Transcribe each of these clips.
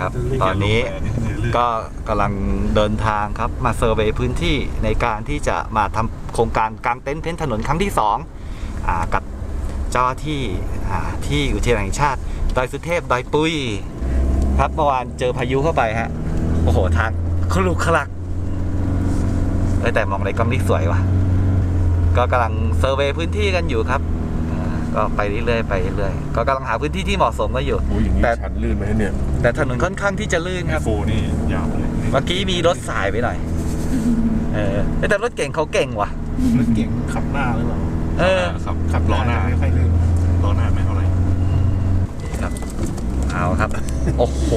ครับ ตอนนี้ก็กำลังเดินทางครับมาเซอร์เวย์พื้นที่ในการที่จะมาทำโครงการกางเต็นท์เพ้นท์ถนนครั้งที่2อ่ากับเจ้าหน้าที่อ่าที่อุทยานแห่งชาติดอยสุเทพดอยปุยครับเมื่อวานเจอพายุเข้าไปฮะโอ้โหทางคลุกคลักเออแต่มองในกล้องนี่สวยว่ะก็กำลังเซอร์เวย์พื้นที่กันอยู่ครับอ่า ก็ไปเรื่อยๆไปเรื่อยๆก็กำลังหาพื้นที่ที่เหมาะสมกันอยู่ โอ้ยอย่างนี้แต่ ชันลื่นไหมเนี่ยแต่ถนนค่อนข้างที่จะลื่นครับ โฟนี่ยาวเลยเมื่อกี้มีรถสายไปหน่อย เออแต่รถเก่งเขาเก่งว่ะ รถเก่งขับหน้าหรือเปล่าเออ ขับขับล้อหน้าไม่ค่อยลื่นล้อหน้าไม่เท่าไหร่เอาครับ โอ้โห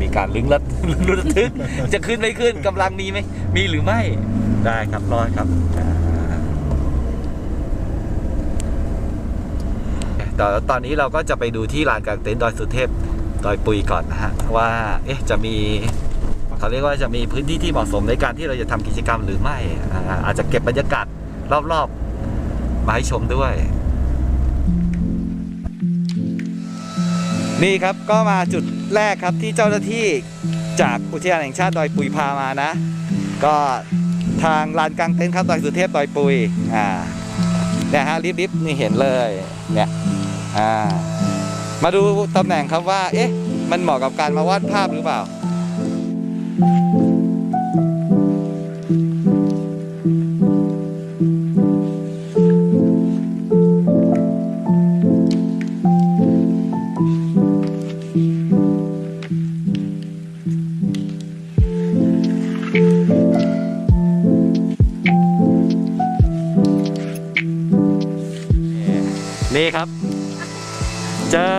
มีการลึงระลึกระทึก จะขึ้นไม่ขึ้นกำลังมีไหม มีหรือไม่ ได้ครับรอดครับอ่า ต่ตอนนี้เราก็จะไปดูที่ลานกลางเต็นท์ดอยสุเทพดอยปุยก่อนนะฮะว่าเอ๊ะจะมีเขาเรียกว่าจะมีพื้นที่ที่เหมาะสมในการที่เราจะทำกิจกรรมหรือไม่อาอาจจะเก็บบรรยากาศรอบๆมาให้ชมด้วย นี่ครับก็มาจุดแรกครับที่เจ้าหน้าที่จากอุทยานแห่งชาติดอยปุยพามานะ ก็ทางลานกลางเต็นท์ครับดอยสุเทพดอยปุยอ่าเนี่ยฮะริบๆนี่เห็นเลยเนี่ย อ่ามาดูตำแหน่งครับว่า เอ๊ะ มันเหมาะกับการมาวาดภาพหรือเปล่า นี่ครับ จอ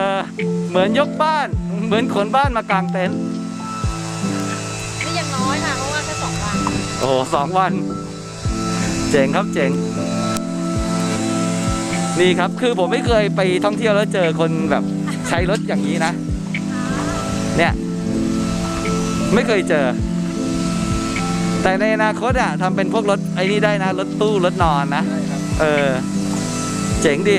เหมือนยกบ้าน เหมือนขนบ้านมากางเต็นท์นี่ยังน้อยค่ะเพราะว่าแค่สองวัน โอ้โหสองวัน เจ๋งครับเจ๋งนี่ครับคือผมไม่เคยไปท่องเที่ยวแล้วเจอคนแบบใช้รถอย่างนี้นะ เนี่ย ไม่เคยเจอ แต่ในอนาคตอะทำเป็นพวกรถไอ้นี่ได้นะ รถตู้รถนอนนะ เออ เจ๋งดี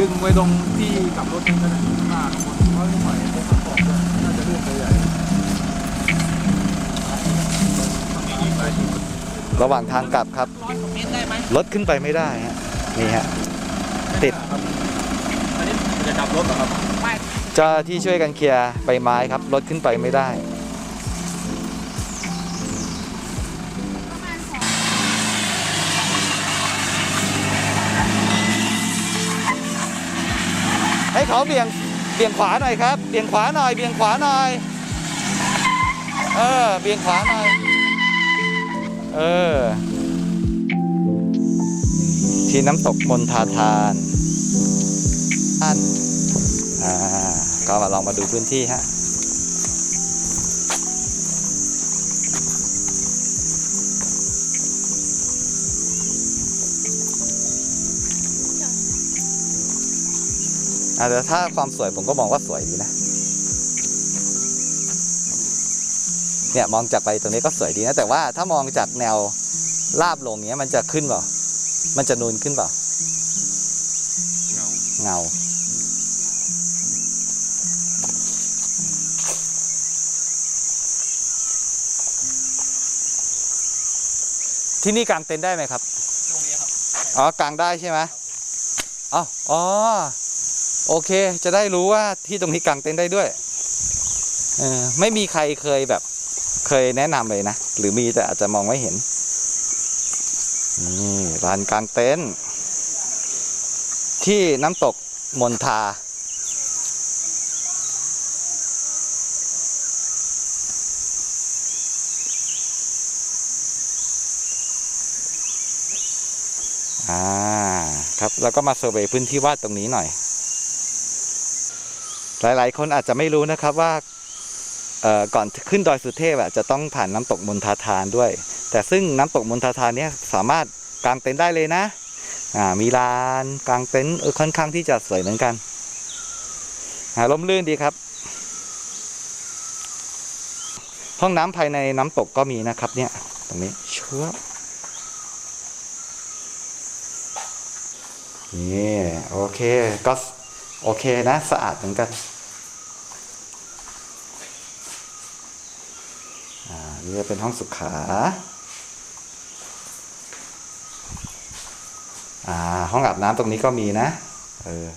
ดึงไว้ตรงที่กลับรถนั่นก็ได้หน้าข้างบนเพราะไม่ไหวผมขับออกด้วยน่าจะลื่นไปใหญ่ระหว่างทางกลับครับ รถขึ้นไปไม่ได้ฮะนี่ฮะติดอันนี้จะกลับรถเหรอครับเจ้าหน้าที่ช่วยกันเคลียร์ใบไม้ครับ รถขึ้นไปไม่ได้ เขาเบี่ยงเบี่ยงขวาหน่อยครับ เบี่ยงขวาหน่อย เบี่ยงขวาหน่อย เออ เบี่ยงขวาหน่อย เออ ที่น้ำตกมนทาทานอันอ่า ก็มาลองมาดูพื้นที่ฮะ อาแต่ถ้าความสวยผมก็มองว่าสวยดีนะ เนี่ยมองจากไปตรงนี้ก็สวยดีนะ แต่ว่าถ้ามองจากแนวราบลงเนี้ย มันจะขึ้นเปล่า มันจะนูนขึ้นเปล่าเงาเงา ที่นี่กางเต็นท์ได้ไหมครับ ตรงนี้ครับ อ๋อกางได้ใช่ไหมอ๋ออ๋อ โอเค จะได้รู้ว่าที่ตรงนี้กางเต็นท์ได้ด้วยเออไม่มีใครเคยแบบ เคยแนะนำเลยนะ หรือมีแต่อาจจะมองไม่เห็นนี่ลานกางเต็นท์ที่น้ำตกมนทาอ่าครับ แล้วก็มาเซอร์เวยพื้นที่วาดตรงนี้หน่อย หลาย ๆ คนอาจจะไม่รู้นะครับว่าก่อนขึ้นดอยสุเทพจะต้องผ่านน้ำตกมนทาทานด้วย แต่ซึ่งน้ำตกมนทาทานเนี่ยสามารถกางเต็นท์ได้เลยนะมีลานกางเต็นท์ค่อนข้างที่จะสวยเหมือนกันอ่มรื่นดีครับ ห้องน้ำภายในน้ำตกก็มีนะครับเนี่ยตรงนี้เชื่อนี่โอเคก็ โอเคนะ สะอาดเหมือนกันอ่านี่จะเป็นห้องสุขาอ่าห้องอาบน้ำตรงนี้ก็มีนะ เออ